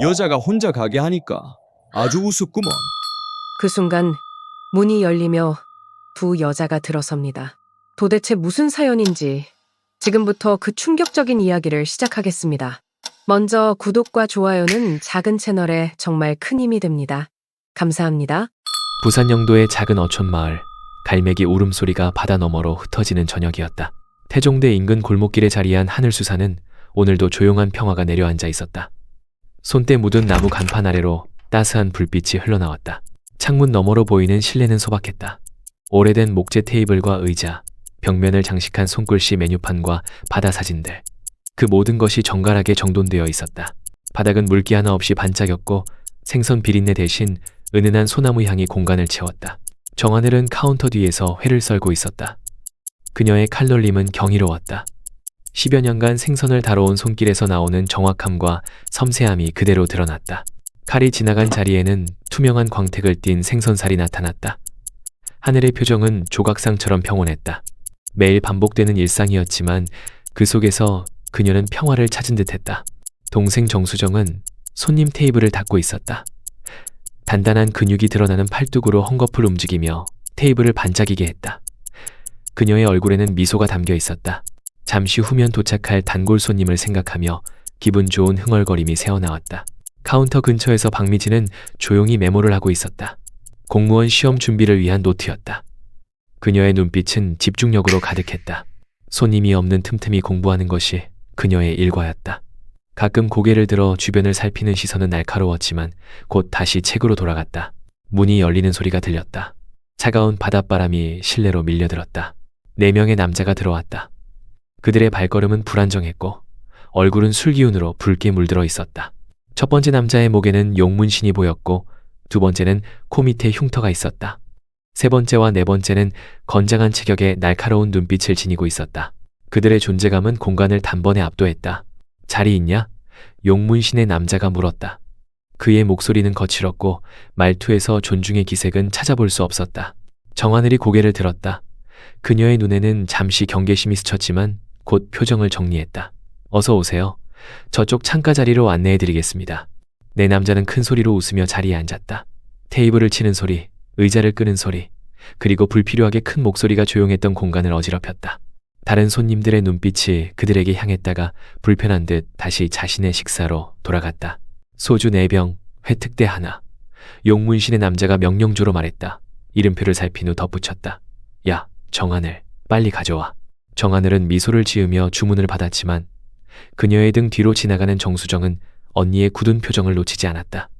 여자가 혼자 가게 하니까 아주 우습구먼. 그 순간 문이 열리며 두 여자가 들어섭니다. 도대체 무슨 사연인지 지금부터 그 충격적인 이야기를 시작하겠습니다. 먼저 구독과 좋아요는 작은 채널에 정말 큰 힘이 됩니다. 감사합니다. 부산 영도의 작은 어촌 마을 갈매기 울음소리가 바다 너머로 흩어지는 저녁이었다. 태종대 인근 골목길에 자리한 하늘수산은 오늘도 조용한 평화가 내려앉아 있었다. 손때 묻은 나무 간판 아래로 따스한 불빛이 흘러나왔다. 창문 너머로 보이는 실내는 소박했다. 오래된 목재 테이블과 의자, 벽면을 장식한 손글씨 메뉴판과 바다 사진들. 그 모든 것이 정갈하게 정돈되어 있었다. 바닥은 물기 하나 없이 반짝였고 생선 비린내 대신 은은한 소나무 향이 공간을 채웠다. 정하늘은 카운터 뒤에서 회를 썰고 있었다. 그녀의 칼놀림은 경이로웠다. 10여 년간 생선을 다뤄온 손길에서 나오는 정확함과 섬세함이 그대로 드러났다. 칼이 지나간 자리에는 투명한 광택을 띤 생선살이 나타났다. 하늘의 표정은 조각상처럼 평온했다. 매일 반복되는 일상이었지만 그 속에서 그녀는 평화를 찾은 듯했다. 동생 정수정은 손님 테이블을 닦고 있었다. 단단한 근육이 드러나는 팔뚝으로 헝겊을 움직이며 테이블을 반짝이게 했다. 그녀의 얼굴에는 미소가 담겨 있었다. 잠시 후면 도착할 단골 손님을 생각하며 기분 좋은 흥얼거림이 새어나왔다. 카운터 근처에서 박미진은 조용히 메모를 하고 있었다. 공무원 시험 준비를 위한 노트였다. 그녀의 눈빛은 집중력으로 가득했다. 손님이 없는 틈틈이 공부하는 것이 그녀의 일과였다. 가끔 고개를 들어 주변을 살피는 시선은 날카로웠지만 곧 다시 책으로 돌아갔다. 문이 열리는 소리가 들렸다. 차가운 바닷바람이 실내로 밀려들었다. 네 명의 남자가 들어왔다. 그들의 발걸음은 불안정했고 얼굴은 술 기운으로 붉게 물들어 있었다. 첫 번째 남자의 목에는 용문신이 보였고 두 번째는 코 밑에 흉터가 있었다. 세 번째와 네 번째는 건장한 체격에 날카로운 눈빛을 지니고 있었다. 그들의 존재감은 공간을 단번에 압도했다. 자리 있냐? 용문신의 남자가 물었다. 그의 목소리는 거칠었고 말투에서 존중의 기색은 찾아볼 수 없었다. 정하늘이 고개를 들었다. 그녀의 눈에는 잠시 경계심이 스쳤지만 곧 표정을 정리했다. 어서 오세요. 저쪽 창가 자리로 안내해 드리겠습니다. 내 남자는 큰 소리로 웃으며 자리에 앉았다. 테이블을 치는 소리, 의자를 끄는 소리, 그리고 불필요하게 큰 목소리가 조용했던 공간을 어지럽혔다. 다른 손님들의 눈빛이 그들에게 향했다가 불편한 듯 다시 자신의 식사로 돌아갔다. 소주 4병, 회특대 하나. 용문신의 남자가 명령조로 말했다. 이름표를 살핀 후 덧붙였다. 야, 정하늘, 빨리 가져와. 정하늘은 미소를 지으며 주문을 받았지만 그녀의 등 뒤로 지나가는 정수정은 언니의 굳은 표정을 놓치지 않았다.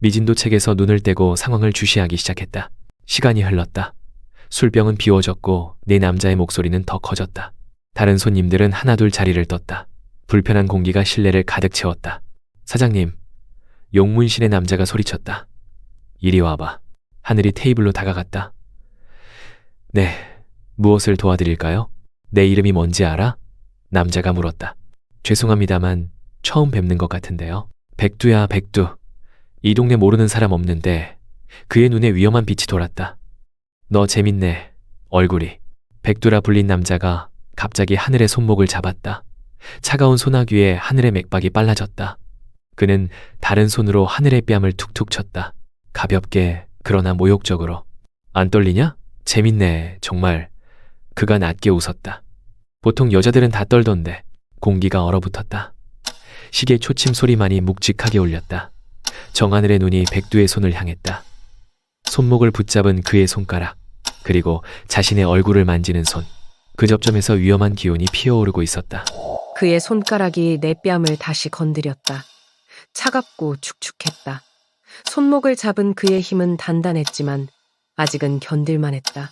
미진도 책에서 눈을 떼고 상황을 주시하기 시작했다. 시간이 흘렀다. 술병은 비워졌고 네 남자의 목소리는 더 커졌다. 다른 손님들은 하나둘 자리를 떴다. 불편한 공기가 실내를 가득 채웠다. 사장님, 용문신의 남자가 소리쳤다. 이리 와봐. 하늘이 테이블로 다가갔다. 네, 무엇을 도와드릴까요? 내 이름이 뭔지 알아? 남자가 물었다. 죄송합니다만 처음 뵙는 것 같은데요. 백두야, 백두. 이 동네 모르는 사람 없는데 그의 눈에 위험한 빛이 돌았다. 너 재밌네. 얼굴이. 백두라 불린 남자가 갑자기 하늘의 손목을 잡았다. 차가운 소나귀에 하늘의 맥박이 빨라졌다. 그는 다른 손으로 하늘의 뺨을 툭툭 쳤다. 가볍게 그러나 모욕적으로. 안 떨리냐? 재밌네. 정말. 그가 낮게 웃었다. 보통 여자들은 다 떨던데 공기가 얼어붙었다. 시계 초침 소리만이 묵직하게 울렸다. 정하늘의 눈이 백두의 손을 향했다. 손목을 붙잡은 그의 손가락, 그리고 자신의 얼굴을 만지는 손. 그 접점에서 위험한 기운이 피어오르고 있었다. 그의 손가락이 내 뺨을 다시 건드렸다. 차갑고 축축했다. 손목을 잡은 그의 힘은 단단했지만 아직은 견딜만 했다.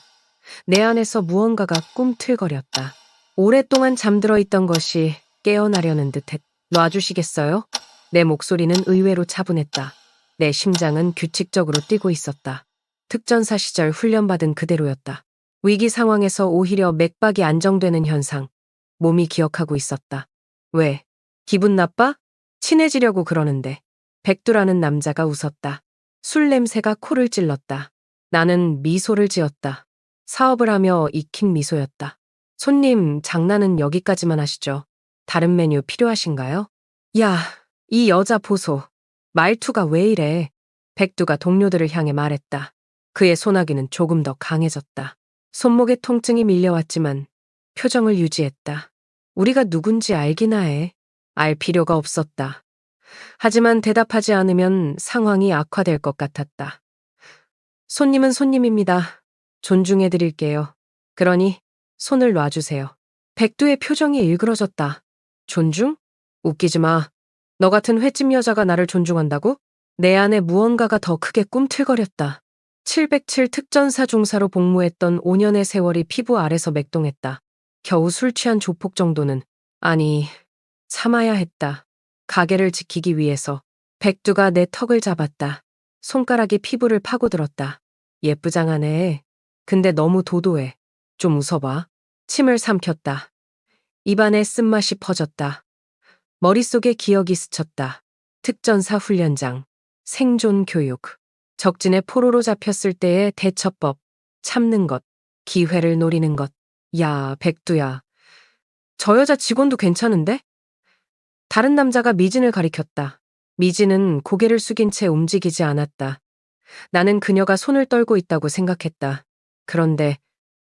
내 안에서 무언가가 꿈틀거렸다. 오랫동안 잠들어 있던 것이 깨어나려는 듯했. 놔주시겠어요? 내 목소리는 의외로 차분했다. 내 심장은 규칙적으로 뛰고 있었다. 특전사 시절 훈련받은 그대로였다. 위기 상황에서 오히려 맥박이 안정되는 현상. 몸이 기억하고 있었다. 왜? 기분 나빠? 친해지려고 그러는데. 백두라는 남자가 웃었다. 술 냄새가 코를 찔렀다. 나는 미소를 지었다. 사업을 하며 익힌 미소였다. 손님, 장난은 여기까지만 하시죠. 다른 메뉴 필요하신가요? 야, 이 여자 보소. 말투가 왜 이래? 백두가 동료들을 향해 말했다. 그의 소나기는 조금 더 강해졌다. 손목에 통증이 밀려왔지만 표정을 유지했다. 우리가 누군지 알기나 해. 알 필요가 없었다. 하지만 대답하지 않으면 상황이 악화될 것 같았다. 손님은 손님입니다. 존중해 드릴게요. 그러니 손을 놔주세요. 백두의 표정이 일그러졌다. 존중? 웃기지 마. 너 같은 횟집 여자가 나를 존중한다고? 내 안에 무언가가 더 크게 꿈틀거렸다. 707 특전사 중사로 복무했던 5년의 세월이 피부 아래서 맥동했다. 겨우 술 취한 조폭 정도는, 아니, 참아야 했다. 가게를 지키기 위해서 백두가 내 턱을 잡았다. 손가락이 피부를 파고들었다. 예쁘장하네. 근데 너무 도도해. 좀 웃어봐. 침을 삼켰다. 입안에 쓴맛이 퍼졌다. 머릿속에 기억이 스쳤다. 특전사 훈련장, 생존 교육, 적진에 포로로 잡혔을 때의 대처법, 참는 것, 기회를 노리는 것. 야, 백두야. 저 여자 직원도 괜찮은데? 다른 남자가 미진을 가리켰다. 미진은 고개를 숙인 채 움직이지 않았다. 나는 그녀가 손을 떨고 있다고 생각했다. 그런데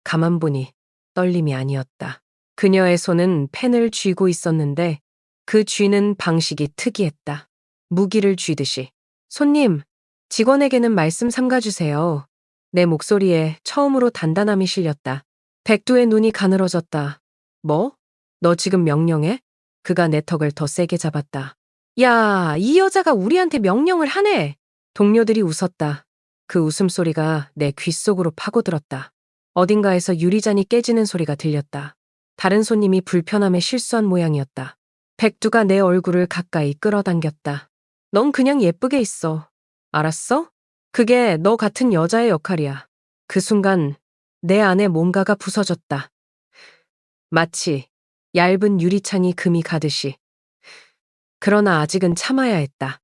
가만 보니 떨림이 아니었다. 그녀의 손은 펜을 쥐고 있었는데 그 쥐는 방식이 특이했다. 무기를 쥐듯이. 손님, 직원에게는 말씀 삼가주세요. 내 목소리에 처음으로 단단함이 실렸다. 백두의 눈이 가늘어졌다. 뭐? 너 지금 명령해? 그가 내 턱을 더 세게 잡았다. 야, 이 여자가 우리한테 명령을 하네. 동료들이 웃었다. 그 웃음소리가 내 귓속으로 파고들었다. 어딘가에서 유리잔이 깨지는 소리가 들렸다. 다른 손님이 불편함에 실수한 모양이었다. 백두가 내 얼굴을 가까이 끌어당겼다. 넌 그냥 예쁘게 있어. 알았어? 그게 너 같은 여자의 역할이야. 그 순간 내 안에 뭔가가 부서졌다. 마치 얇은 유리창이 금이 가듯이. 그러나 아직은 참아야 했다.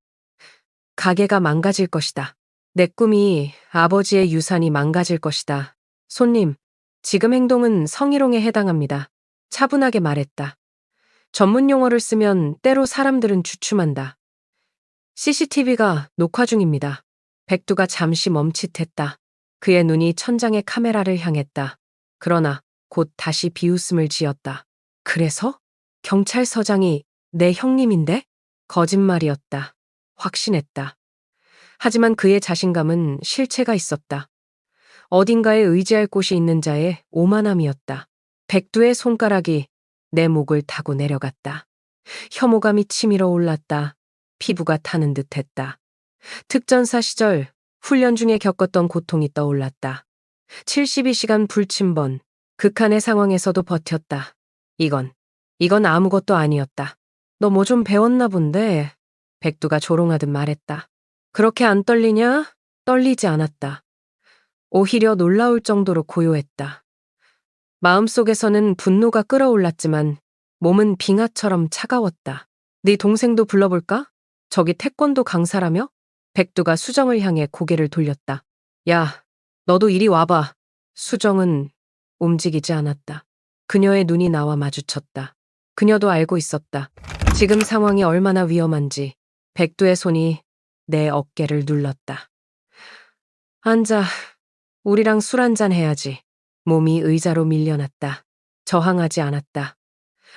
가게가 망가질 것이다. 내 꿈이 아버지의 유산이 망가질 것이다. 손님, 지금 행동은 성희롱에 해당합니다. 차분하게 말했다. 전문 용어를 쓰면 때로 사람들은 주춤한다. CCTV가 녹화 중입니다. 백두가 잠시 멈칫했다. 그의 눈이 천장의 카메라를 향했다. 그러나 곧 다시 비웃음을 지었다. 그래서? 경찰서장이 내 형님인데? 거짓말이었다. 확신했다. 하지만 그의 자신감은 실체가 있었다. 어딘가에 의지할 곳이 있는 자의 오만함이었다. 백두의 손가락이 내 목을 타고 내려갔다. 혐오감이 치밀어 올랐다. 피부가 타는 듯 했다. 특전사 시절 훈련 중에 겪었던 고통이 떠올랐다. 72시간 불침번, 극한의 상황에서도 버텼다. 이건, 이건 아무것도 아니었다. 너 뭐 좀 배웠나 본데, 백두가 조롱하듯 말했다. 그렇게 안 떨리냐? 떨리지 않았다. 오히려 놀라울 정도로 고요했다. 마음속에서는 분노가 끓어올랐지만 몸은 빙하처럼 차가웠다. 네 동생도 불러볼까? 저기 태권도 강사라며? 백두가 수정을 향해 고개를 돌렸다. 야, 너도 이리 와봐. 수정은 움직이지 않았다. 그녀의 눈이 나와 마주쳤다. 그녀도 알고 있었다. 지금 상황이 얼마나 위험한지 백두의 손이 내 어깨를 눌렀다. 앉아. 우리랑 술 한잔 해야지. 몸이 의자로 밀려났다. 저항하지 않았다.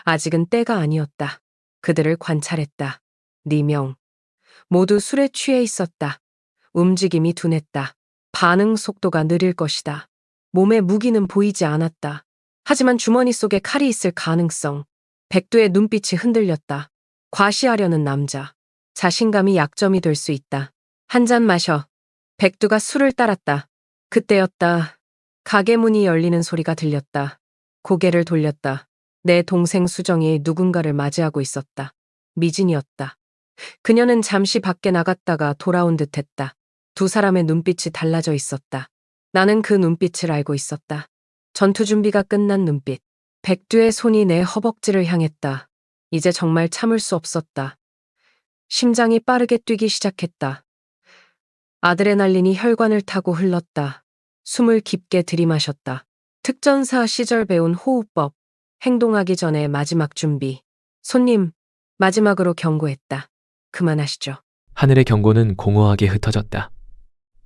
아직은 때가 아니었다. 그들을 관찰했다. 니명. 모두 술에 취해 있었다. 움직임이 둔했다. 반응 속도가 느릴 것이다. 몸에 무기는 보이지 않았다. 하지만 주머니 속에 칼이 있을 가능성. 백두의 눈빛이 흔들렸다. 과시하려는 남자. 자신감이 약점이 될 수 있다. 한 잔 마셔. 백두가 술을 따랐다. 그때였다. 가게 문이 열리는 소리가 들렸다. 고개를 돌렸다. 내 동생 수정이 누군가를 맞이하고 있었다. 미진이었다. 그녀는 잠시 밖에 나갔다가 돌아온 듯 했다. 두 사람의 눈빛이 달라져 있었다. 나는 그 눈빛을 알고 있었다. 전투 준비가 끝난 눈빛. 백두의 손이 내 허벅지를 향했다. 이제 정말 참을 수 없었다. 심장이 빠르게 뛰기 시작했다. 아드레날린이 혈관을 타고 흘렀다. 숨을 깊게 들이마셨다. 특전사 시절 배운 호흡법. 행동하기 전에 마지막 준비. 손님, 마지막으로 경고했다. 그만하시죠. 하늘의 경고는 공허하게 흩어졌다.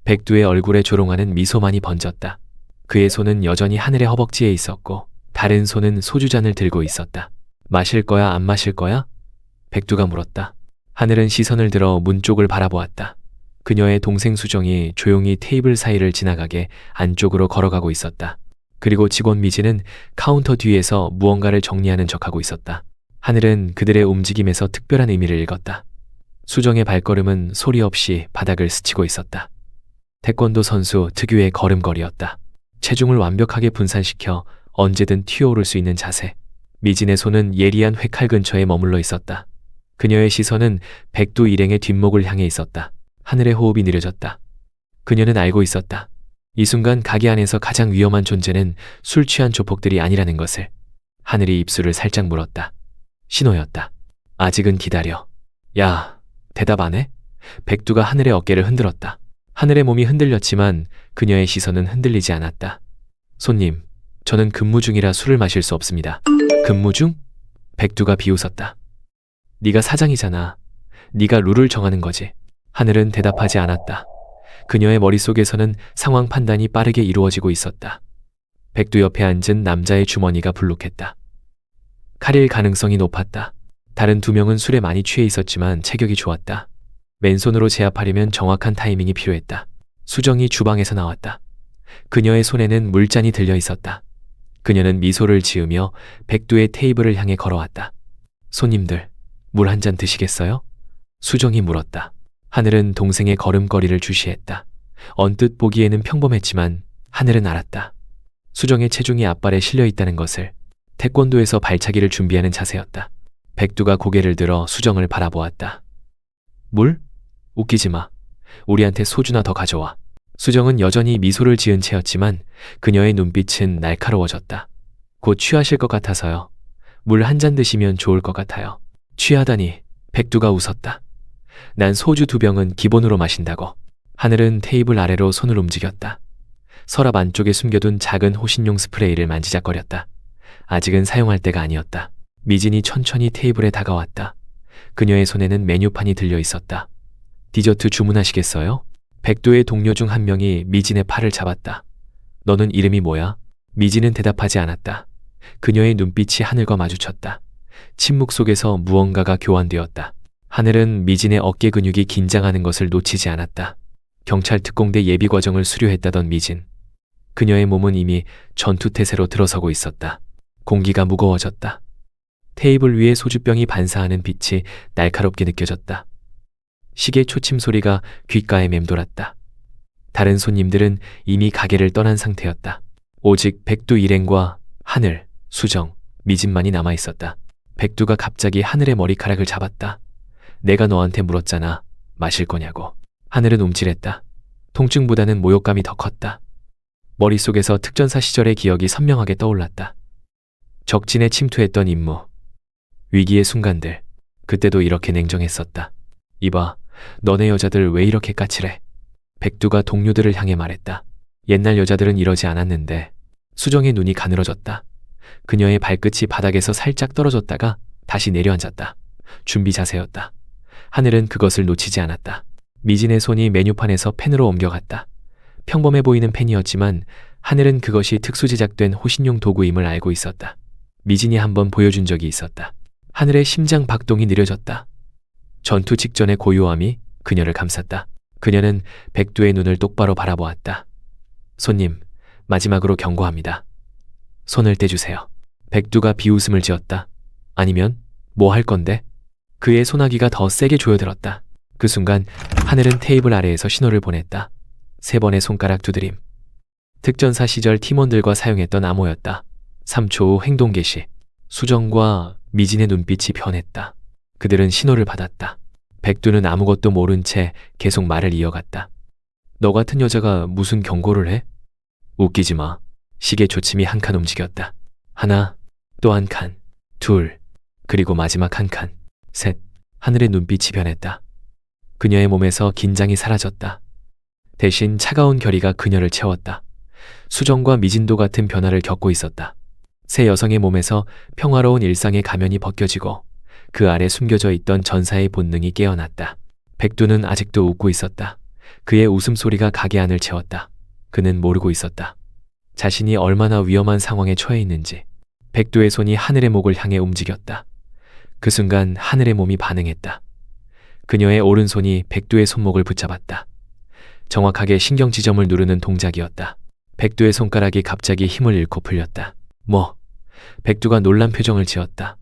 백두의 얼굴에 조롱하는 미소만이 번졌다. 그의 손은 여전히 하늘의 허벅지에 있었고 다른 손은 소주잔을 들고 있었다. 마실 거야 안 마실 거야? 백두가 물었다. 하늘은 시선을 들어 문 쪽을 바라보았다. 그녀의 동생 수정이 조용히 테이블 사이를 지나가게 안쪽으로 걸어가고 있었다. 그리고 직원 미지는 카운터 뒤에서 무언가를 정리하는 척하고 있었다. 하늘은 그들의 움직임에서 특별한 의미를 읽었다. 수정의 발걸음은 소리 없이 바닥을 스치고 있었다. 태권도 선수 특유의 걸음걸이였다. 체중을 완벽하게 분산시켜 언제든 튀어오를 수 있는 자세. 미진의 손은 예리한 회칼 근처에 머물러 있었다. 그녀의 시선은 백두 일행의 뒷목을 향해 있었다. 하늘의 호흡이 느려졌다. 그녀는 알고 있었다. 이 순간 가게 안에서 가장 위험한 존재는 술 취한 조폭들이 아니라는 것을. 하늘이 입술을 살짝 물었다. 신호였다. 아직은 기다려. 야, 대답 안 해? 백두가 하늘의 어깨를 흔들었다. 하늘의 몸이 흔들렸지만 그녀의 시선은 흔들리지 않았다. 손님, 저는 근무 중이라 술을 마실 수 없습니다. 근무 중? 백두가 비웃었다. 네가 사장이잖아. 네가 룰을 정하는 거지. 하늘은 대답하지 않았다. 그녀의 머릿속에서는 상황 판단이 빠르게 이루어지고 있었다. 백두 옆에 앉은 남자의 주머니가 불룩했다. 칼일 가능성이 높았다. 다른 두 명은 술에 많이 취해 있었지만 체격이 좋았다. 맨손으로 제압하려면 정확한 타이밍이 필요했다. 수정이 주방에서 나왔다. 그녀의 손에는 물잔이 들려 있었다. 그녀는 미소를 지으며 백두의 테이블을 향해 걸어왔다. 손님들, 물 한 잔 드시겠어요? 수정이 물었다. 하늘은 동생의 걸음걸이를 주시했다. 언뜻 보기에는 평범했지만 하늘은 알았다. 수정의 체중이 앞발에 실려 있다는 것을 태권도에서 발차기를 준비하는 자세였다. 백두가 고개를 들어 수정을 바라보았다. 물? 웃기지 마. 우리한테 소주나 더 가져와. 수정은 여전히 미소를 지은 채였지만 그녀의 눈빛은 날카로워졌다. 곧 취하실 것 같아서요. 물 한 잔 드시면 좋을 것 같아요. 취하다니. 백두가 웃었다. 난 소주 두 병은 기본으로 마신다고. 하늘은 테이블 아래로 손을 움직였다. 서랍 안쪽에 숨겨둔 작은 호신용 스프레이를 만지작거렸다. 아직은 사용할 때가 아니었다. 미진이 천천히 테이블에 다가왔다. 그녀의 손에는 메뉴판이 들려 있었다. 디저트 주문하시겠어요? 백도의 동료 중 한 명이 미진의 팔을 잡았다. 너는 이름이 뭐야? 미진은 대답하지 않았다. 그녀의 눈빛이 하늘과 마주쳤다. 침묵 속에서 무언가가 교환되었다. 하늘은 미진의 어깨 근육이 긴장하는 것을 놓치지 않았다. 경찰 특공대 예비 과정을 수료했다던 미진. 그녀의 몸은 이미 전투 태세로 들어서고 있었다. 공기가 무거워졌다. 테이블 위에 소주병이 반사하는 빛이 날카롭게 느껴졌다. 시계 초침 소리가 귓가에 맴돌았다. 다른 손님들은 이미 가게를 떠난 상태였다. 오직 백두 일행과 하늘, 수정, 미진만이 남아 있었다. 백두가 갑자기 하늘의 머리카락을 잡았다. 내가 너한테 물었잖아. 마실 거냐고. 하늘은 움찔했다. 통증보다는 모욕감이 더 컸다. 머릿속에서 특전사 시절의 기억이 선명하게 떠올랐다. 적진에 침투했던 임무. 위기의 순간들. 그때도 이렇게 냉정했었다. 이봐, 너네 여자들 왜 이렇게 까칠해? 백두가 동료들을 향해 말했다. 옛날 여자들은 이러지 않았는데 수정의 눈이 가늘어졌다. 그녀의 발끝이 바닥에서 살짝 떨어졌다가 다시 내려앉았다. 준비 자세였다. 하늘은 그것을 놓치지 않았다. 미진의 손이 메뉴판에서 펜으로 옮겨갔다. 평범해 보이는 펜이었지만 하늘은 그것이 특수 제작된 호신용 도구임을 알고 있었다. 미진이 한번 보여준 적이 있었다. 하늘의 심장 박동이 느려졌다. 전투 직전의 고요함이 그녀를 감쌌다. 그녀는 백두의 눈을 똑바로 바라보았다. 손님, 마지막으로 경고합니다. 손을 떼주세요. 백두가 비웃음을 지었다. 아니면 뭐 할 건데? 그의 소나기가 더 세게 조여들었다. 그 순간 하늘은 테이블 아래에서 신호를 보냈다. 세 번의 손가락 두드림. 특전사 시절 팀원들과 사용했던 암호였다. 3초 후 행동 개시. 수정과 미진의 눈빛이 변했다. 그들은 신호를 받았다. 백두는 아무것도 모른 채 계속 말을 이어갔다. 너 같은 여자가 무슨 경고를 해? 웃기지 마. 시계 조침이 한 칸 움직였다. 하나, 또 한 칸, 둘, 그리고 마지막 한 칸, 셋. 하늘의 눈빛이 변했다. 그녀의 몸에서 긴장이 사라졌다. 대신 차가운 결의가 그녀를 채웠다. 수정과 미진도 같은 변화를 겪고 있었다. 새 여성의 몸에서 평화로운 일상의 가면이 벗겨지고 그 아래 숨겨져 있던 전사의 본능이 깨어났다. 백두는 아직도 웃고 있었다. 그의 웃음소리가 가게 안을 채웠다. 그는 모르고 있었다. 자신이 얼마나 위험한 상황에 처해 있는지. 백두의 손이 하늘의 목을 향해 움직였다. 그 순간 하늘의 몸이 반응했다. 그녀의 오른손이 백두의 손목을 붙잡았다. 정확하게 신경 지점을 누르는 동작이었다. 백두의 손가락이 갑자기 힘을 잃고 풀렸다. 뭐? 백두가 놀란 표정을 지었다.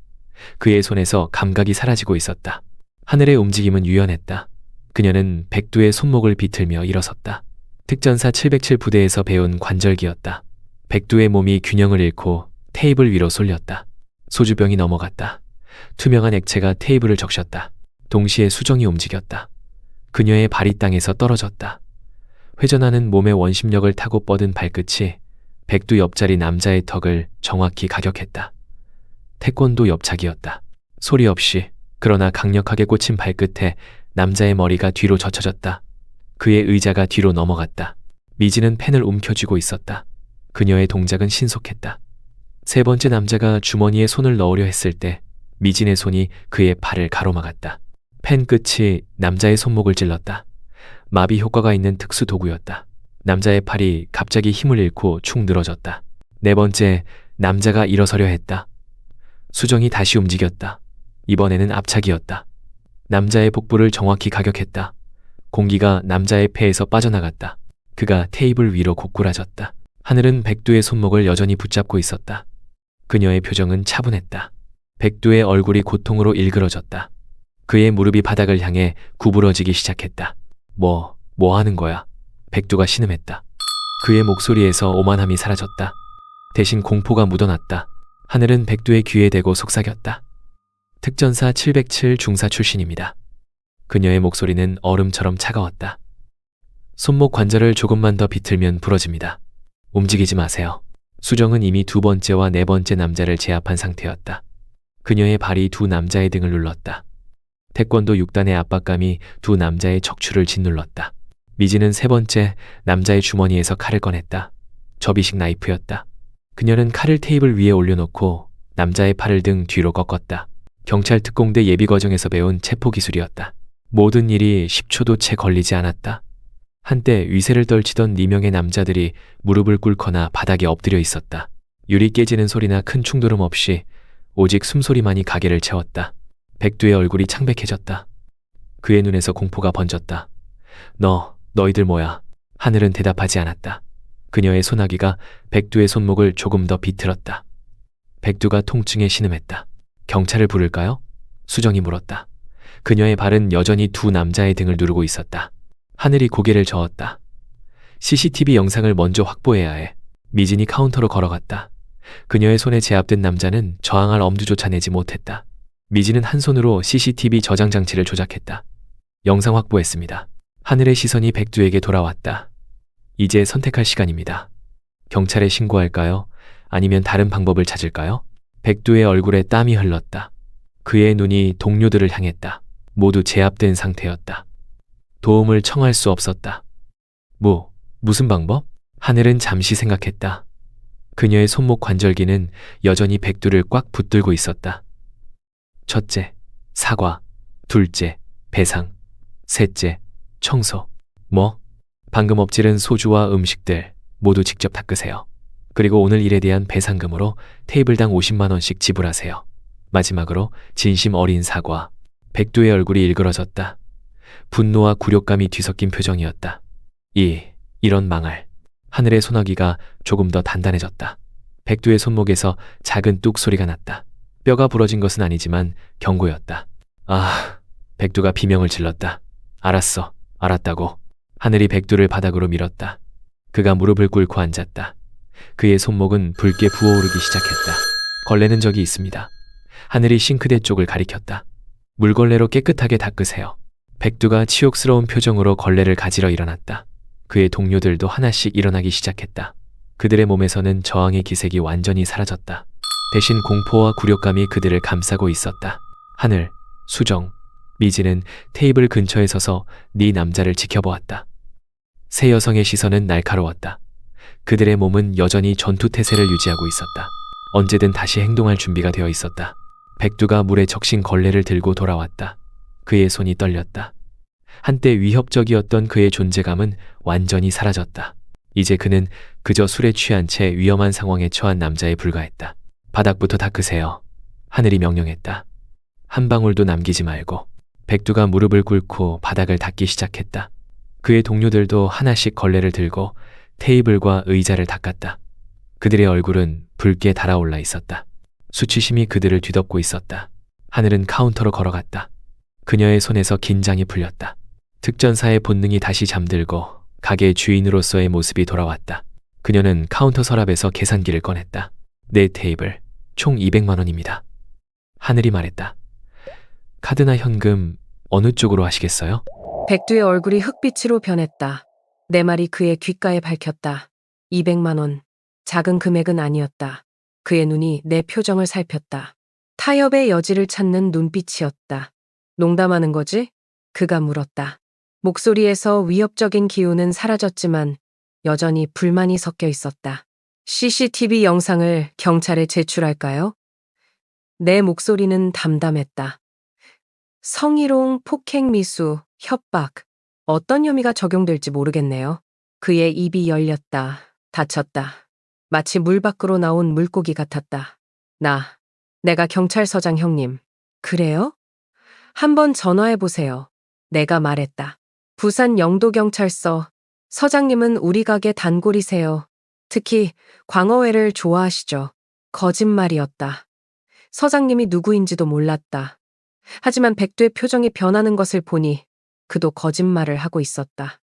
그의 손에서 감각이 사라지고 있었다. 하늘의 움직임은 유연했다. 그녀는 백두의 손목을 비틀며 일어섰다. 특전사 707 부대에서 배운 관절기였다. 백두의 몸이 균형을 잃고 테이블 위로 쏠렸다. 소주병이 넘어갔다. 투명한 액체가 테이블을 적셨다. 동시에 수정이 움직였다. 그녀의 발이 땅에서 떨어졌다. 회전하는 몸의 원심력을 타고 뻗은 발끝이 백두 옆자리 남자의 턱을 정확히 가격했다. 태권도 옆차기였다. 소리 없이 그러나 강력하게 꽂힌 발끝에 남자의 머리가 뒤로 젖혀졌다. 그의 의자가 뒤로 넘어갔다. 미지는 펜을 움켜쥐고 있었다. 그녀의 동작은 신속했다. 세 번째 남자가 주머니에 손을 넣으려 했을 때 미진의 손이 그의 팔을 가로막았다. 펜 끝이 남자의 손목을 찔렀다. 마비 효과가 있는 특수 도구였다. 남자의 팔이 갑자기 힘을 잃고 축 늘어졌다. 네 번째, 남자가 일어서려 했다. 수정이 다시 움직였다. 이번에는 앞차기였다. 남자의 복부를 정확히 가격했다. 공기가 남자의 폐에서 빠져나갔다. 그가 테이블 위로 고꾸라졌다. 하늘은 백두의 손목을 여전히 붙잡고 있었다. 그녀의 표정은 차분했다. 백두의 얼굴이 고통으로 일그러졌다. 그의 무릎이 바닥을 향해 구부러지기 시작했다. 뭐, 뭐 하는 거야? 백두가 신음했다. 그의 목소리에서 오만함이 사라졌다. 대신 공포가 묻어났다. 하늘은 백두의 귀에 대고 속삭였다. 특전사 707 중사 출신입니다. 그녀의 목소리는 얼음처럼 차가웠다. 손목 관절을 조금만 더 비틀면 부러집니다. 움직이지 마세요. 수정은 이미 두 번째와 네 번째 남자를 제압한 상태였다. 그녀의 발이 두 남자의 등을 눌렀다. 태권도 6단의 압박감이 두 남자의 척추를 짓눌렀다. 미지는 세 번째 남자의 주머니에서 칼을 꺼냈다. 접이식 나이프였다. 그녀는 칼을 테이블 위에 올려놓고 남자의 팔을 등 뒤로 꺾었다. 경찰 특공대 예비 과정에서 배운 체포 기술이었다. 모든 일이 10초도 채 걸리지 않았다. 한때 위세를 떨치던 네 명의 남자들이 무릎을 꿇거나 바닥에 엎드려 있었다. 유리 깨지는 소리나 큰 충돌음 없이 오직 숨소리만이 가게를 채웠다. 백두의 얼굴이 창백해졌다. 그의 눈에서 공포가 번졌다. 너, 너희들 뭐야? 하늘은 대답하지 않았다. 그녀의 소나기가 백두의 손목을 조금 더 비틀었다. 백두가 통증에 신음했다. 경찰을 부를까요? 수정이 물었다. 그녀의 발은 여전히 두 남자의 등을 누르고 있었다. 하늘이 고개를 저었다. CCTV 영상을 먼저 확보해야 해. 미진이 카운터로 걸어갔다. 그녀의 손에 제압된 남자는 저항할 엄두조차 내지 못했다. 미진은 한 손으로 CCTV 저장 장치를 조작했다. 영상 확보했습니다. 하늘의 시선이 백두에게 돌아왔다. 이제 선택할 시간입니다. 경찰에 신고할까요? 아니면 다른 방법을 찾을까요? 백두의 얼굴에 땀이 흘렀다. 그의 눈이 동료들을 향했다. 모두 제압된 상태였다. 도움을 청할 수 없었다. 뭐, 무슨 방법? 하늘은 잠시 생각했다. 그녀의 손목 관절기는 여전히 백두를 꽉 붙들고 있었다. 첫째, 사과. 둘째, 배상. 셋째, 청소. 뭐? 방금 엎질은 소주와 음식들 모두 직접 닦으세요. 그리고 오늘 일에 대한 배상금으로 테이블당 50만 원씩 지불하세요. 마지막으로 진심 어린 사과. 백두의 얼굴이 일그러졌다. 분노와 굴욕감이 뒤섞인 표정이었다. 이, 이런 망할. 하늘의 소나기가 조금 더 단단해졌다. 백두의 손목에서 작은 뚝 소리가 났다. 뼈가 부러진 것은 아니지만 경고였다. 아, 백두가 비명을 질렀다. 알았어, 알았다고. 하늘이 백두를 바닥으로 밀었다. 그가 무릎을 꿇고 앉았다. 그의 손목은 붉게 부어오르기 시작했다. 걸레는 적이 있습니다. 하늘이 싱크대 쪽을 가리켰다. 물걸레로 깨끗하게 닦으세요. 백두가 치욕스러운 표정으로 걸레를 가지러 일어났다. 그의 동료들도 하나씩 일어나기 시작했다. 그들의 몸에서는 저항의 기색이 완전히 사라졌다. 대신 공포와 굴욕감이 그들을 감싸고 있었다. 하늘, 수정, 미지는 테이블 근처에 서서 네 남자를 지켜보았다. 세 여성의 시선은 날카로웠다. 그들의 몸은 여전히 전투 태세를 유지하고 있었다. 언제든 다시 행동할 준비가 되어 있었다. 백두가 물에 적신 걸레를 들고 돌아왔다. 그의 손이 떨렸다. 한때 위협적이었던 그의 존재감은 완전히 사라졌다. 이제 그는 그저 술에 취한 채 위험한 상황에 처한 남자에 불과했다. 바닥부터 닦으세요. 하늘이 명령했다. 한 방울도 남기지 말고 백두가 무릎을 꿇고 바닥을 닦기 시작했다. 그의 동료들도 하나씩 걸레를 들고 테이블과 의자를 닦았다. 그들의 얼굴은 붉게 달아올라 있었다. 수치심이 그들을 뒤덮고 있었다. 하늘은 카운터로 걸어갔다. 그녀의 손에서 긴장이 풀렸다. 특전사의 본능이 다시 잠들고 가게 주인으로서의 모습이 돌아왔다. 그녀는 카운터 서랍에서 계산기를 꺼냈다. 네 테이블, 총 200만 원입니다. 하늘이 말했다. 카드나 현금 어느 쪽으로 하시겠어요? 백두의 얼굴이 흑빛으로 변했다. 내 말이 그의 귓가에 밝혔다. 200만 원. 작은 금액은 아니었다. 그의 눈이 내 표정을 살폈다. 타협의 여지를 찾는 눈빛이었다. 농담하는 거지? 그가 물었다. 목소리에서 위협적인 기운은 사라졌지만 여전히 불만이 섞여 있었다. CCTV 영상을 경찰에 제출할까요? 내 목소리는 담담했다. 성희롱, 폭행 미수, 협박, 어떤 혐의가 적용될지 모르겠네요. 그의 입이 열렸다. 닫혔다. 마치 물 밖으로 나온 물고기 같았다. 나, 내가 경찰서장 형님. 그래요? 한번 전화해 보세요. 내가 말했다. 부산 영도경찰서. 서장님은 우리 가게 단골이세요. 특히 광어회를 좋아하시죠. 거짓말이었다. 서장님이 누구인지도 몰랐다. 하지만 백두의 표정이 변하는 것을 보니 그도 거짓말을 하고 있었다.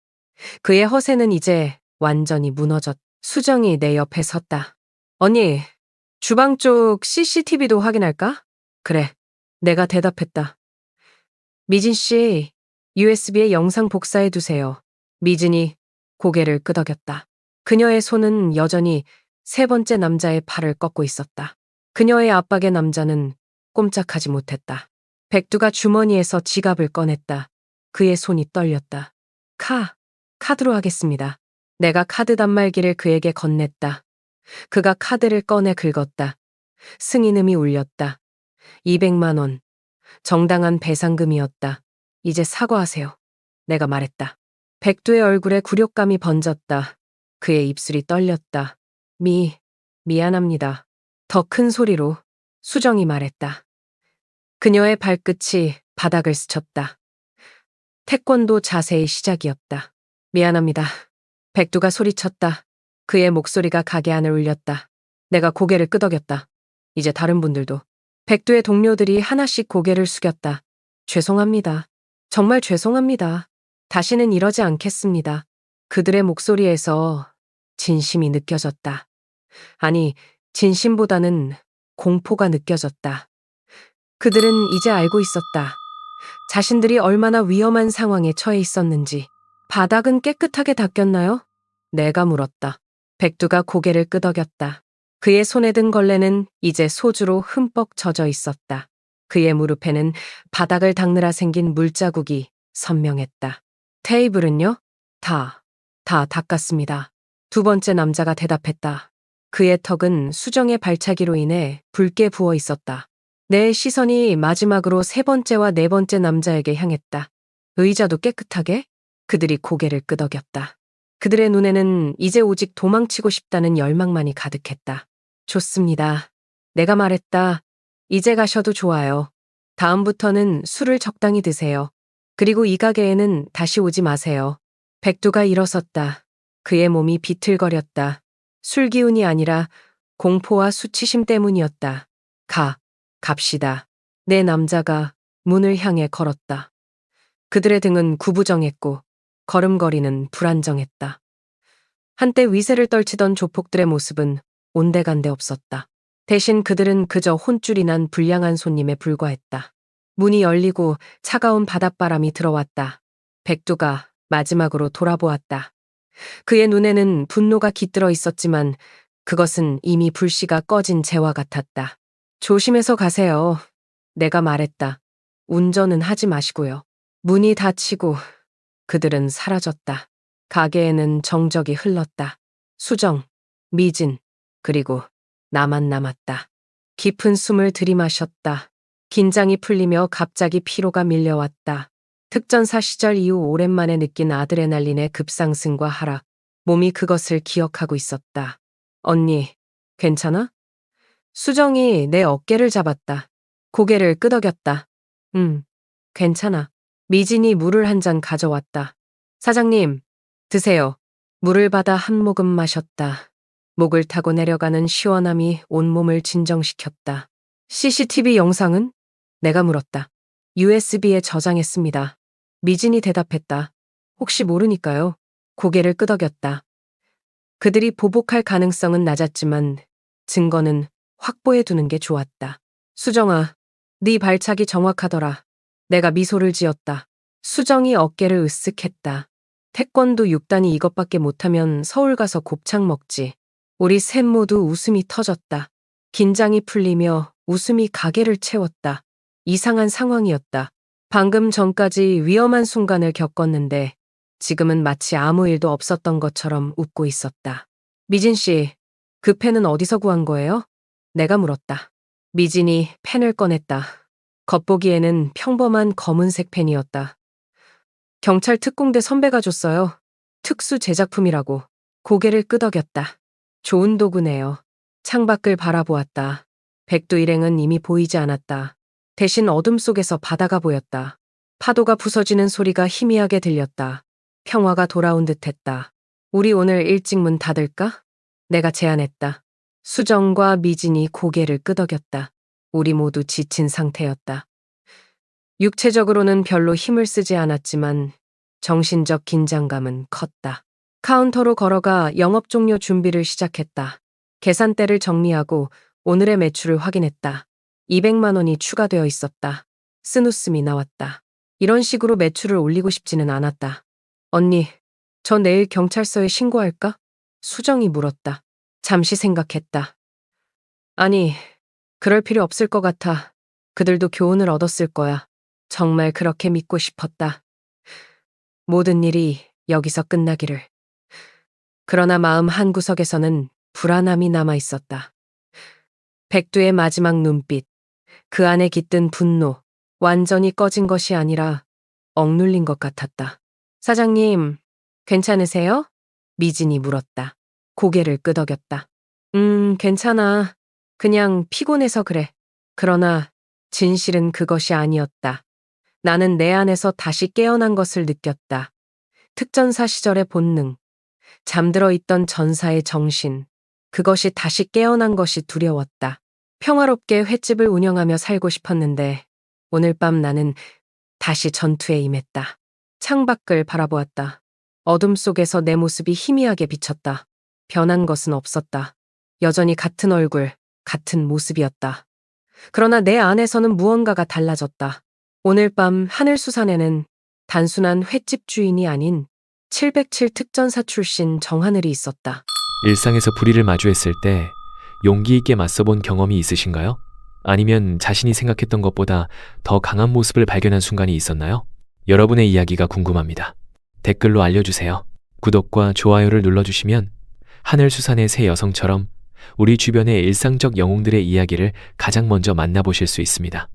그의 허세는 이제 완전히 무너졌. 수정이 내 옆에 섰다. 언니, 주방 쪽 CCTV도 확인할까? 그래. 내가 대답했다. 미진 씨, USB에 영상 복사해 두세요. 미진이 고개를 끄덕였다. 그녀의 손은 여전히 세 번째 남자의 팔을 꺾고 있었다. 그녀의 압박의 남자는 꼼짝하지 못했다. 백두가 주머니에서 지갑을 꺼냈다. 그의 손이 떨렸다. 카, 카드로 하겠습니다. 내가 카드 단말기를 그에게 건넸다. 그가 카드를 꺼내 긁었다. 승인음이 울렸다. 200만 원. 정당한 배상금이었다. 이제 사과하세요. 내가 말했다. 백두의 얼굴에 굴욕감이 번졌다. 그의 입술이 떨렸다. 미, 미안합니다. 더 큰 소리로 수정이 말했다. 그녀의 발끝이 바닥을 스쳤다. 태권도 자세의 시작이었다. 미안합니다. 백두가 소리쳤다. 그의 목소리가 가게 안을 울렸다. 내가 고개를 끄덕였다. 이제 다른 분들도. 백두의 동료들이 하나씩 고개를 숙였다. 죄송합니다. 정말 죄송합니다. 다시는 이러지 않겠습니다. 그들의 목소리에서 진심이 느껴졌다. 아니, 진심보다는 공포가 느껴졌다. 그들은 이제 알고 있었다. 자신들이 얼마나 위험한 상황에 처해 있었는지. 바닥은 깨끗하게 닦였나요? 내가 물었다. 백두가 고개를 끄덕였다. 그의 손에 든 걸레는 이제 소주로 흠뻑 젖어 있었다. 그의 무릎에는 바닥을 닦느라 생긴 물자국이 선명했다. 테이블은요? 다, 다 닦았습니다. 두 번째 남자가 대답했다. 그의 턱은 수정의 발차기로 인해 붉게 부어 있었다. 내 시선이 마지막으로 세 번째와 네 번째 남자에게 향했다. 의자도 깨끗하게? 그들이 고개를 끄덕였다. 그들의 눈에는 이제 오직 도망치고 싶다는 열망만이 가득했다. 좋습니다. 내가 말했다. 이제 가셔도 좋아요. 다음부터는 술을 적당히 드세요. 그리고 이 가게에는 다시 오지 마세요. 백두가 일어섰다. 그의 몸이 비틀거렸다. 술 기운이 아니라 공포와 수치심 때문이었다. 가, 갑시다. 내 남자가 문을 향해 걸었다. 그들의 등은 구부정했고 걸음걸이는 불안정했다. 한때 위세를 떨치던 조폭들의 모습은 온데간데 없었다. 대신 그들은 그저 혼쭐이 난 불량한 손님에 불과했다. 문이 열리고 차가운 바닷바람이 들어왔다. 백두가 마지막으로 돌아보았다. 그의 눈에는 분노가 깃들어 있었지만 그것은 이미 불씨가 꺼진 재와 같았다. 조심해서 가세요. 내가 말했다. 운전은 하지 마시고요. 문이 닫히고 그들은 사라졌다. 가게에는 정적이 흘렀다. 수정, 미진, 그리고 나만 남았다. 깊은 숨을 들이마셨다. 긴장이 풀리며 갑자기 피로가 밀려왔다. 특전사 시절 이후 오랜만에 느낀 아드레날린의 급상승과 하락. 몸이 그것을 기억하고 있었다. 언니, 괜찮아? 수정이 내 어깨를 잡았다. 고개를 끄덕였다. 응, 괜찮아. 미진이 물을 한 잔 가져왔다. 사장님, 드세요. 물을 받아 한 모금 마셨다. 목을 타고 내려가는 시원함이 온몸을 진정시켰다. CCTV 영상은? 내가 물었다. USB에 저장했습니다. 미진이 대답했다. 혹시 모르니까요. 고개를 끄덕였다. 그들이 보복할 가능성은 낮았지만 증거는 확보해 두는 게 좋았다. 수정아, 네 발차기 정확하더라. 내가 미소를 지었다. 수정이 어깨를 으쓱했다. 태권도 6단이 이것밖에 못하면 서울 가서 곱창 먹지. 우리 셋 모두 웃음이 터졌다. 긴장이 풀리며 웃음이 가게를 채웠다. 이상한 상황이었다. 방금 전까지 위험한 순간을 겪었는데 지금은 마치 아무 일도 없었던 것처럼 웃고 있었다. 미진 씨, 그 펜은 어디서 구한 거예요? 내가 물었다. 미진이 펜을 꺼냈다. 겉보기에는 평범한 검은색 펜이었다. 경찰 특공대 선배가 줬어요. 특수 제작품이라고. 고개를 끄덕였다. 좋은 도구네요. 창밖을 바라보았다. 백두 일행은 이미 보이지 않았다. 대신 어둠 속에서 바다가 보였다. 파도가 부서지는 소리가 희미하게 들렸다. 평화가 돌아온 듯했다. 우리 오늘 일찍 문 닫을까? 내가 제안했다. 수정과 미진이 고개를 끄덕였다. 우리 모두 지친 상태였다. 육체적으로는 별로 힘을 쓰지 않았지만 정신적 긴장감은 컸다. 카운터로 걸어가 영업 종료 준비를 시작했다. 계산대를 정리하고 오늘의 매출을 확인했다. 200만 원이 추가되어 있었다. 쓴 웃음이 나왔다. 이런 식으로 매출을 올리고 싶지는 않았다. 언니, 저 내일 경찰서에 신고할까? 수정이 물었다. 잠시 생각했다. 아니, 그럴 필요 없을 것 같아. 그들도 교훈을 얻었을 거야. 정말 그렇게 믿고 싶었다. 모든 일이 여기서 끝나기를. 그러나 마음 한구석에서는 불안함이 남아 있었다. 백두의 마지막 눈빛, 그 안에 깃든 분노, 완전히 꺼진 것이 아니라 억눌린 것 같았다. 사장님, 괜찮으세요? 미진이 물었다. 고개를 끄덕였다. 음, 괜찮아. 그냥 피곤해서 그래. 그러나 진실은 그것이 아니었다. 나는 내 안에서 다시 깨어난 것을 느꼈다. 특전사 시절의 본능, 잠들어 있던 전사의 정신, 그것이 다시 깨어난 것이 두려웠다. 평화롭게 횟집을 운영하며 살고 싶었는데 오늘 밤 나는 다시 전투에 임했다. 창밖을 바라보았다. 어둠 속에서 내 모습이 희미하게 비쳤다. 변한 것은 없었다. 여전히 같은 얼굴, 같은 모습이었다. 그러나 내 안에서는 무언가가 달라졌다. 오늘 밤 하늘 수산에는 단순한 횟집 주인이 아닌 707 특전사 출신 정하늘이 있었다. 일상에서 불의를 마주했을 때 용기 있게 맞서본 경험이 있으신가요? 아니면 자신이 생각했던 것보다 더 강한 모습을 발견한 순간이 있었나요? 여러분의 이야기가 궁금합니다. 댓글로 알려주세요. 구독과 좋아요를 눌러주시면 하늘수산의 새 여성처럼 우리 주변의 일상적 영웅들의 이야기를 가장 먼저 만나보실 수 있습니다.